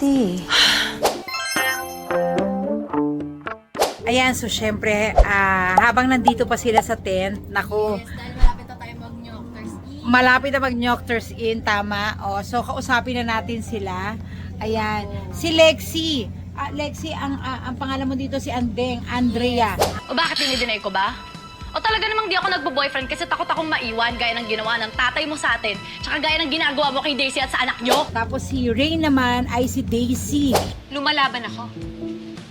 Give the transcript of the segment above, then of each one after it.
Ate. Ayan, so syempre, ah, habang nandito pa sila sa tent, Yes, dahil malapit na tayo mag-Nyocters Eve. malapit na mag-Nyoctors in, tama. O, so kausapin na natin sila. Ayan, si Lexi. Ah, Lexi, ang, ah, ang pangalan mo dito si Andeng, Andrea. O bakit dinideny ko ba? O talaga namang di ako nagbo-boyfriend kasi takot akong maiwan gaya ng ginawa ng tatay mo sa atin. Tsaka gaya ng ginagawa mo kay Daisy at sa anak nyo. Tapos si Ray naman ay si Daisy. Lumalaban ako.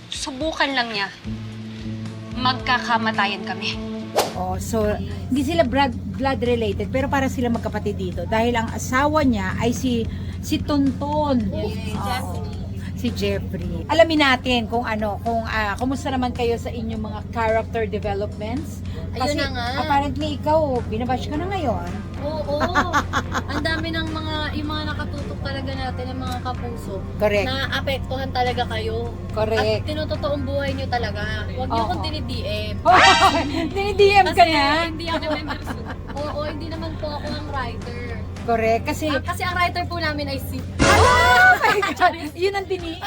Subukan lang niya. Magkakamatayan kami. Oh, so hindi sila blood, blood related pero para sila magkapatid dito dahil ang asawa niya ay si si Tonton. Oo. Si Jeffrey. Alamin natin kung ano, kung ah, kumusta naman kayo sa inyong mga character developments. Ayun na nga. apparently ikaw, binabash ka na ngayon. Oo, oo. Ang dami ng mga, yung mga nakatutok talaga natin, ng mga kapuso. Correct. Na-apektuhan talaga kayo. Correct. At tinutotoong buhay nyo talaga. Huwag nyo Oo. kong dinidm. Dinidm ka Kasi na. hindi ako Oo, hindi naman po ako ang writer. Correct. Kasi Ah, kasi ang writer po namin ay si... Oh God! Yun ang tiniin.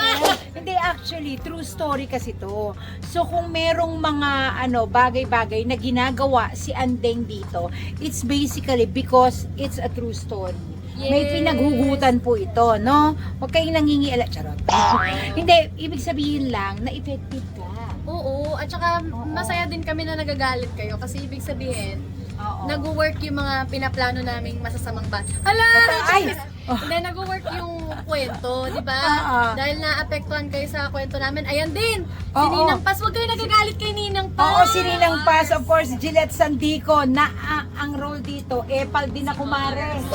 Hindi, actually, true story kasi to. So, kung merong mga ano bagay-bagay na ginagawa si Andeng dito, it's basically because it's a true story. May Yes. pinaghugutan po ito, no? Huwag kayong nangingiala. Charot. Hindi, ibig sabihin lang na effective ka. Oo, at saka masaya din kami na nagagalit kayo kasi ibig sabihin, Oo. nag-work yung mga pinaplano naming masasamang bat. Hala! Ay! Hindi, nag-work yung kwento, di ba? Oo. Dahil naapektuhan kayo sa kwento namin, ayan din! Si Oo. Ninang Paz, huwag kayo nagagalit kay Ninang Paz! Oo, si Ninang Paz, of course, Gillette Sandico, na ah, ang role dito, Epal din na kumares.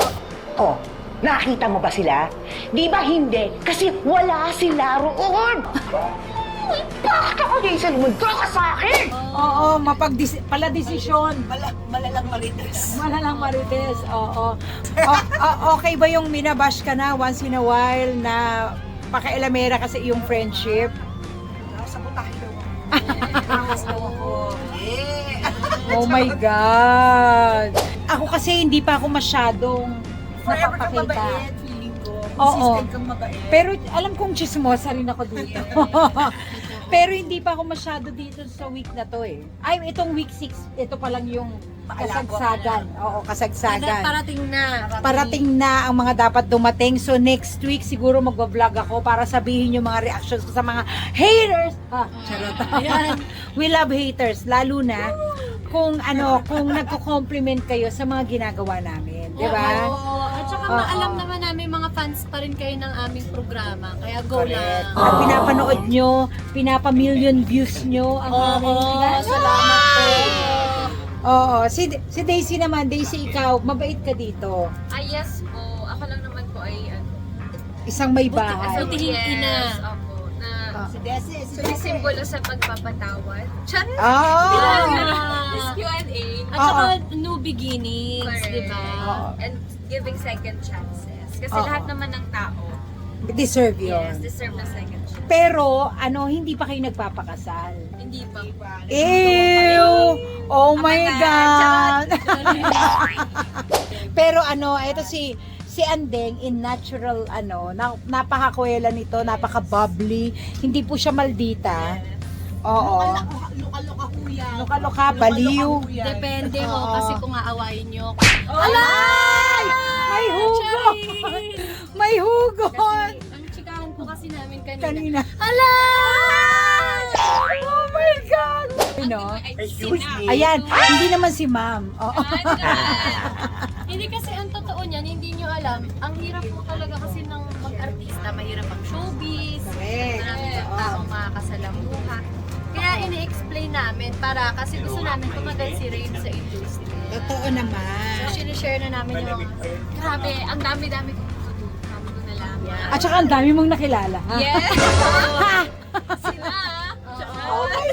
Oh, nakita mo ba sila? Di ba hindi? Kasi wala sila roon! Bakit ako, Jason? Magka ka sa akin! Oo, mapagdis pala desisyon. Mala, malalang marites. Malalang marites, oo. O- o- okay ba yung minabash ka na once in a while na pakailamera kasi yung friendship? Nasa ako. Yeah! Oh my God! Ako kasi hindi pa ako masyadong Forever napapakita. mabait, ko. Oo. Consistent kang mabait. Pero alam kong chismosa rin ako dito. Pero hindi pa ako masyado dito sa week na to eh. Ay, itong week 6, ito pa lang yung kasagsagan. Oo, kasagsagan. Parating na. parating na ang mga dapat dumating. So next week siguro magbablog ako para sabihin yung mga reactions ko sa mga haters. Ha, charot. We love haters lalo na kung ano, kung nagko-compliment kayo sa mga ginagawa namin, 'di ba? Oo, at saka Oo. maalam naman namin mga fans pa rin kayo ng aming programa. Kaya go lang. At pinapanood nyo, pinapa-million views nyo ang aming Oo, salamat po. Oo, si, si Daisy naman, Daisy ikaw, mabait ka dito. Ah, yes po. Ako lang naman po ay ano. Isang may bahay. Butihing ina. Sumisimbolo sa pagpapatawad. Chat! Ah! This Q&A. At saka new beginnings, Correct. di ba? Oo. And giving second chances. Kasi Oo. lahat naman ng tao, Deserve yes, yun. deserve na second chance. Pero, ano, hindi pa kayo nagpapakasal. Hindi pa. Ew! Oh my my God! God. Pero ano, ito si si Andeng in natural ano, na, napakakwela nito, napaka-bubbly. Hindi po siya maldita. Oo. Luka-luka kuya. Luka-luka, baliw. Depende Oo. ho, kasi kung aawayin nyo. Alay! May hugot! May hugot! Ang chikahan po kasi namin kanina. Kanina. Alay! Oh my God! Ano? Excuse me. Ayan, hindi naman si ma'am. Oo. Hindi kasi ang totoo niyan, hindi nyo alam, ang hirap po talaga kasi ng mag-artista, mahirap ang showbiz, Correct. marami ng taong makakasalamuha. Kaya ini-explain namin para kasi gusto namin tumagal si Rain sa industry. Totoo naman. So, sinishare na namin yung, grabe, ang dami-dami ko dami ko nalaman. At saka ang dami mong nakilala. Ha? Yes!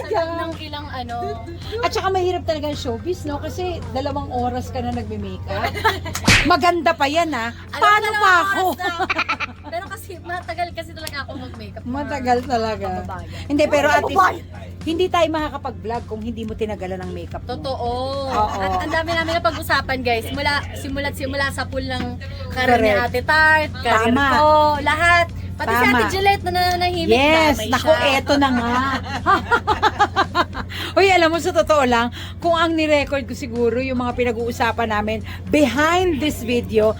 God! ng ilang ano, At saka mahirap talaga ang showbiz, no? Kasi dalawang oras ka na nagme-makeup. Maganda pa yan, ha? Paano Alam mo, pa ako? oras na. Pero kasi matagal kasi talaga ako mag-makeup. Matagal talaga. Kababayan. Hindi, pero at least, hindi tayo makakapag-vlog kung hindi mo tinagalan ng makeup mo. Totoo. Oo. At ang dami namin na pag-usapan guys. Mula simula't simula sa pool ng karir ni Correct. Ate Tart, karir Tama. ko, lahat. Pati si Ate Gillette na nananahimik Yes, damay nako, siya. eto na nga. Uy, alam mo, sa totoo lang, kung ang nirecord ko siguro yung mga pinag-uusapan namin behind this video,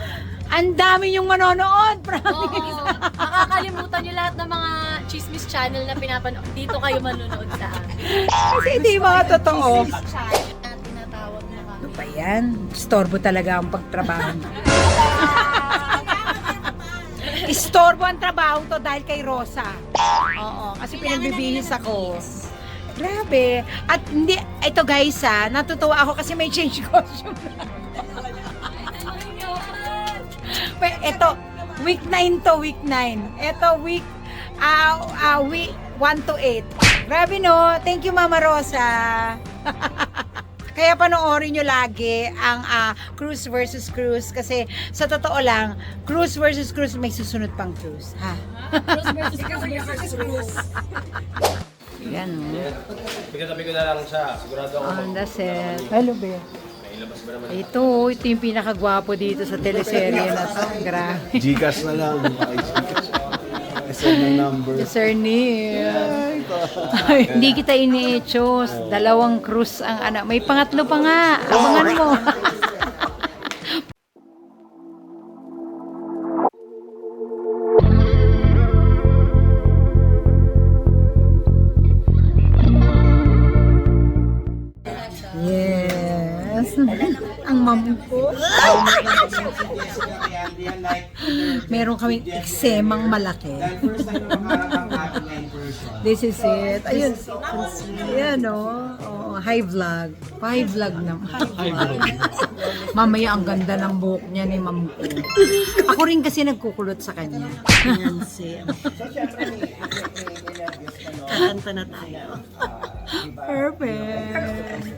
ang dami yung manonood, promise. Oo. Makakalimutan niyo lahat ng mga chismis channel na pinapanood. Dito kayo manonood sa amin. Kasi hindi mga totoo. Na tinatawag na kami. Ano ba yan? Istorbo talaga ang pagtrabaho. Istorbo ang trabaho to dahil kay Rosa. Oo, kasi pinagbibihis ako. Grabe. At hindi, ito guys ha, natutuwa ako kasi may change costume na. Pero ito, week 9 to week 9. Ito week, ah ah, week 1 to 8. Grabe no, thank you Mama Rosa. Kaya panoorin nyo lagi ang ah, cruise versus cruise kasi sa totoo lang, cruise versus cruise may susunod pang cruise. Ha? Yan. Pagkatabi ko na lang siya. Sigurado ako. On the set. Hello, be. Ilabas ba naman? Ito, ito yung pinakagwapo dito sa teleserye na to. Grabe. Gcash na lang. Gcash. Send ng number. Sir Neil. Ay, Hindi kita iniechos. Dalawang cruise ang anak. May pangatlo pa nga. Abangan mo. Yes. Ang mom ko. Meron kaming eksemang malaki. This is it. Ayun. Ayan, oh. oh. High vlog. High vlog naman. Mamaya ang ganda ng buhok niya ni ma'am ko. Ako rin kasi nagkukulot sa kanya. Si... Kakanta na tayo. Perfect.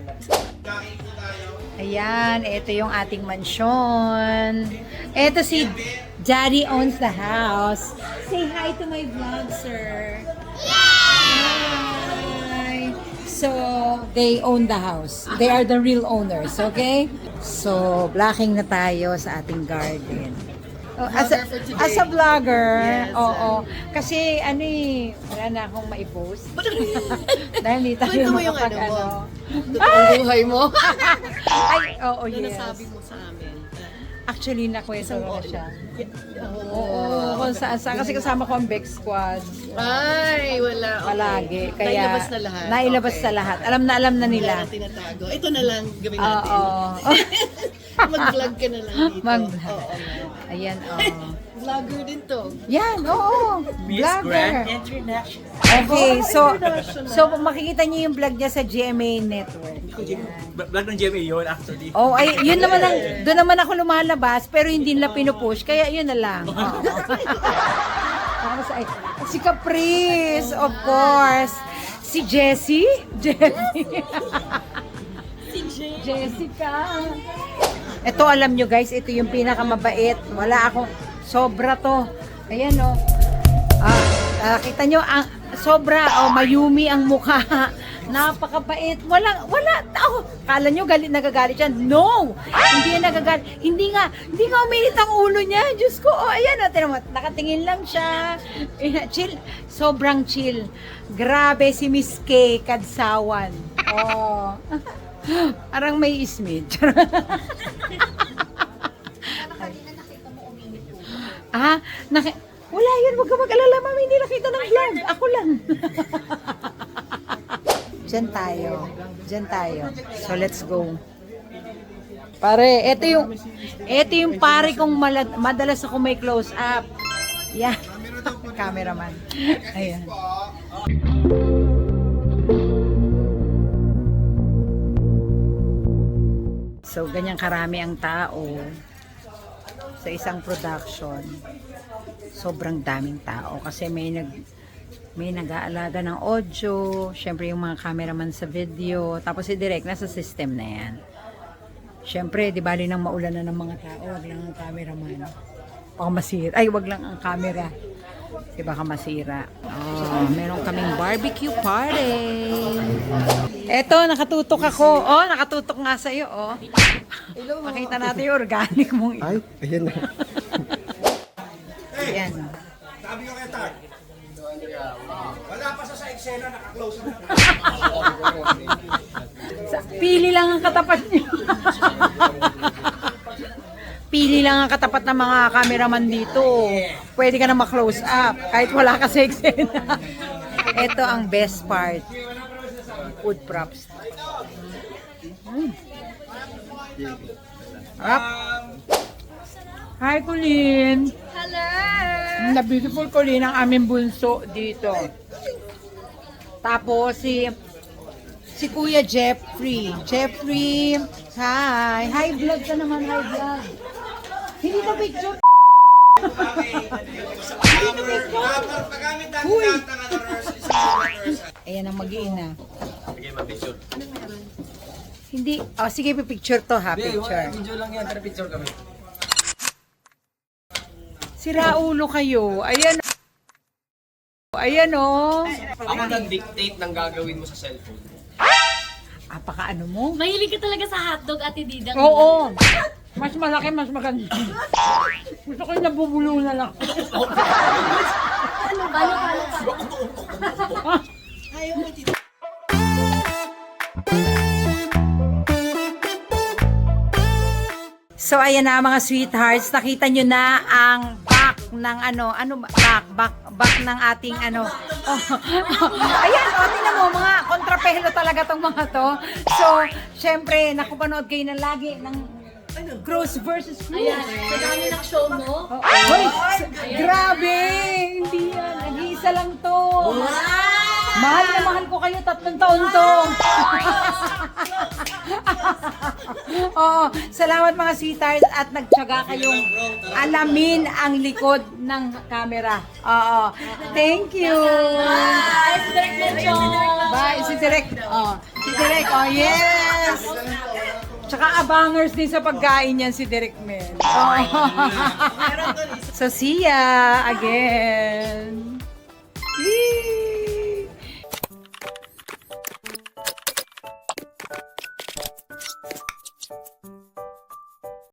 Ayan, ito yung ating mansyon. Ito si Daddy owns the house. Say hi to my vlog, sir. Hi! So, they own the house. They are the real owners, okay? So, blocking na tayo sa ating garden. Oh, as, a, as a vlogger, oo. Kasi ano eh, wala na akong maipost. Dahil hindi tayo Kwento mo yung ano mo. Totoong buhay mo. Ay, oo, Ano yes. nasabi mo sa amin? Actually, nakwento ko na siya. Oo. Oo, kung saan saan. Kasi kasama ko ang Bex Squad. Ay, wala. Okay. Palagi. Kaya, Nailabas na lahat. Nailabas Okay. na lahat. Alam na alam na Wala nila. na tinatago. Ito na lang gawin Oo. Mag-vlog ka na lang dito. Mag-vlog. Oo. Ayan, oo. Vlogger din to. Yan, oo. Vlogger. Okay, so, so makikita niyo yung vlog niya sa GMA Network. Vlog ng GMA yun actually. Oh, ay, yun naman ang, doon naman ako lumalabas, pero hindi nila pinupush, kaya yun na lang. Oo. Tapos ay, si Caprice, of course. Si Jessie? Jessie. Jessica. Ito alam nyo guys, ito yung pinakamabait. Wala akong, sobra to. Ayan o. Ah, ah, kita nyo, ang, sobra, oh, mayumi ang mukha. Napakabait. Wala, wala. Oh, kala nyo galit, nagagalit yan. No! Hindi yan nagagalit. Hindi nga, hindi nga uminit ang ulo niya. Diyos ko, oh, ayan, oh, tinan mo, nakatingin lang siya. Chill. Sobrang chill. Grabe si Miss K. Kadsawan. Oh. Parang may ismid. ah, naki... Wala yun, wag ka mag-alala, mami, hindi nakita ng vlog. Ako lang. Diyan tayo. Diyan tayo. So, let's go. Pare, ito yung ito yung pare kong mala- madalas ako may close up. Yeah. Cameraman. Ayan. So, ganyan karami ang tao sa isang production. Sobrang daming tao kasi may nag may nag-aalaga ng audio, syempre yung mga cameraman sa video, tapos si Direk nasa system na yan. Syempre, di bali nang maulan na ng mga tao, wag lang ang cameraman. Baka masira. Ay, wag lang ang camera. Di baka masira. Oh, meron kaming barbecue party. Eto, nakatutok ako. Oh, nakatutok nga sa'yo, oh. Pakita natin yung organic mong ito. Ay, ayan na. Ayan. Sabi ko kay Tart. Wala pa sa sa eksena, naka-close na. Pili lang ang katapat niyo. Pili lang ang katapat ng mga cameraman dito. Pwede ka na ma-close up kahit wala ka sa eksena. Ito ang best part. Food props. Mm. Up. Hi, Colleen. Hello! Na beautiful Colleen ang aming bunso dito. Tapos si si Kuya Jeffrey. Jeffrey, hi. Hi vlog ka naman, hi vlog. Hindi ka picture. Uy. Ayan ang mag-iina. Sige, mabisyon. Hindi, oh sige, picture to ha, picture. Video lang yan, pero picture kami. Sira ulo kayo. Ayan. Ayan oh. Ako nag-dictate ng gagawin mo sa cellphone. Apaka ano mo? Mahilig ka talaga sa hotdog, Ate Didang. Oo. Mas malaki, mas maganda. Gusto ko yung nabubulo na lang. Ano ba? Ano ba? So ayan na mga sweethearts, nakita nyo na ang back ng ano, ano ba- back, back, back ng ating ano. Oh, ayan, o, tingnan mo, mga kontrapelo talaga tong mga to. So, syempre, nakupanood kayo na lagi ng Cross versus Cross. Ayan, sa dami ng show mo. Oh, Hoy, grabe! Hindi yan, nag-iisa lang to. Mahal na mahal ko kayo, tatlong taon to. Oo, salamat mga sweethearts at nagtsaga kayong alamin ang likod ng camera. Oo, thank you. Bye, si Direk Mencho! Bye, si Direk. Oh, si Direk, oh yes. Tsaka abangers din sa pagkain yan si Derek Mel. Oh. Meron doon Sa again. Yee!